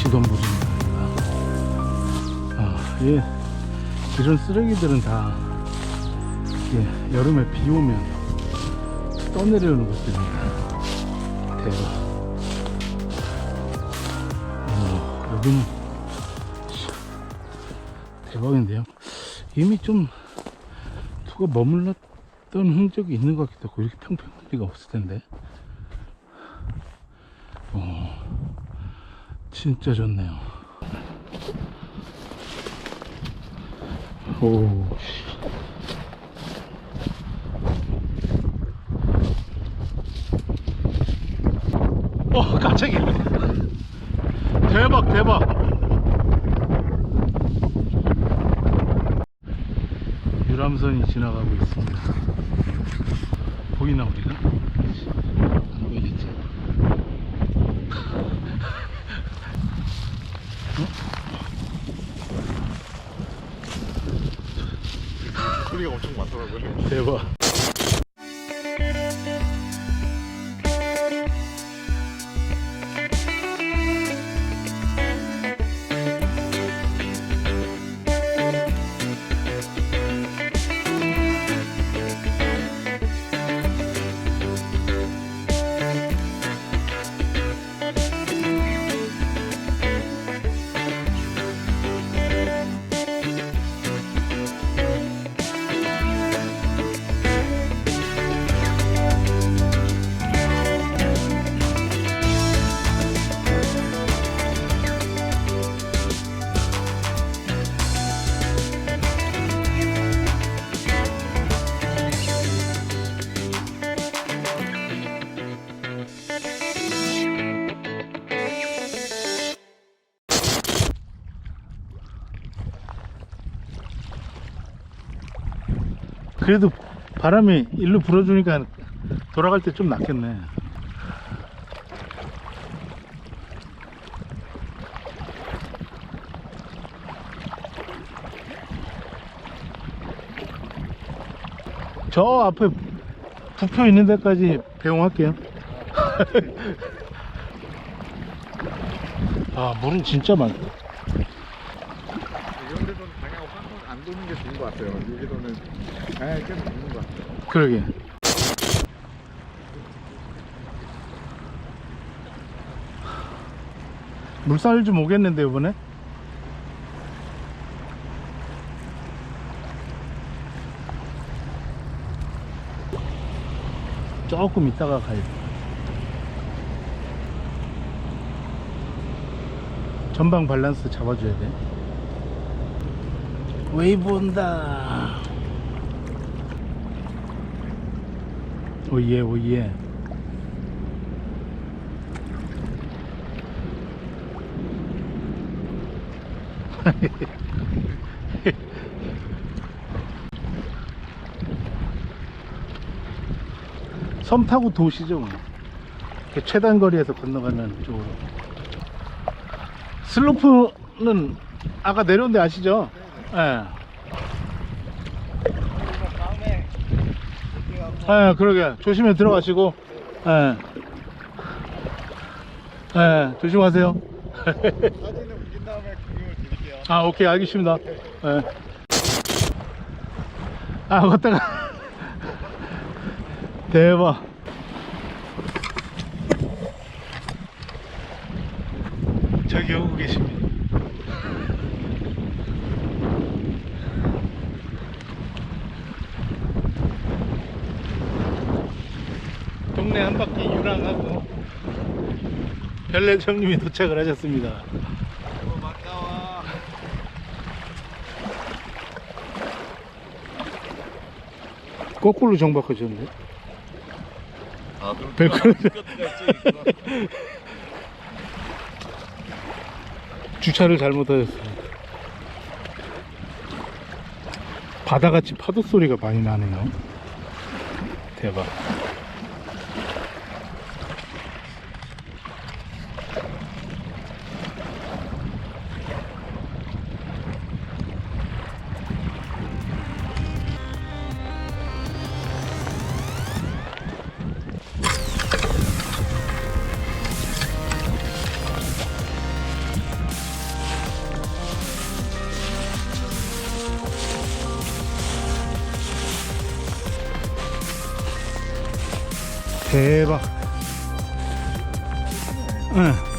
시돈 부리입니다. 아, 예. 이런 쓰레기들은 다 예, 여름에 비 오면 떠내려오는 것들입니다. 대박. 어, 여기는 대박인데요. 이미 좀 투가 머물렀던 흔적이 있는 것 같기도 하고 이렇게 평평한 데가 없을 텐데. 진짜 좋네요. 오, 씨. 어, 깜짝이야. 대박, 대박. 유람선이 지나가고 있습니다. 보이나 우리가? 안 보이겠지? 소리가 엄청 많더라고요. 대박. 그래도 바람이 일로 불어주니까 돌아갈 때 좀 낫겠네. 저 앞에 부표 있는 데까지 배웅할게요. 아, 물은 진짜 많다. 이런 데서는 방향 한번 안 도는 게 좋은 것 같아요. 여기서는 아, 계속 도는 것 같아요. 그러게. 물살 좀 오겠는데 이번에? 조금 있다가 돼. 전방 밸런스 잡아줘야 돼. 웨이브 온다. 오예 오예 섬 타고 도시죠 뭐. 최단 거리에서 건너가는 쪽으로 슬로프는 아까 내려온 데 아시죠? 예. 예, 그러게. 조심히 들어가시고, 예. 예, 조심하세요. 사진을 옮긴 다음에 금융을 드릴게요. 아, 오케이, 알겠습니다. 예. 아, 걷다가. 대박. 저기 오고 계십니다. 동네 한 바퀴 유랑하고 별내청님이 도착을 하셨습니다. 어. 거꾸로 정박하셨는데? 아, 있지. 주차를 잘못하셨습니다. 바다같이 파도 소리가 많이 나네요. 대박. 대박. 응.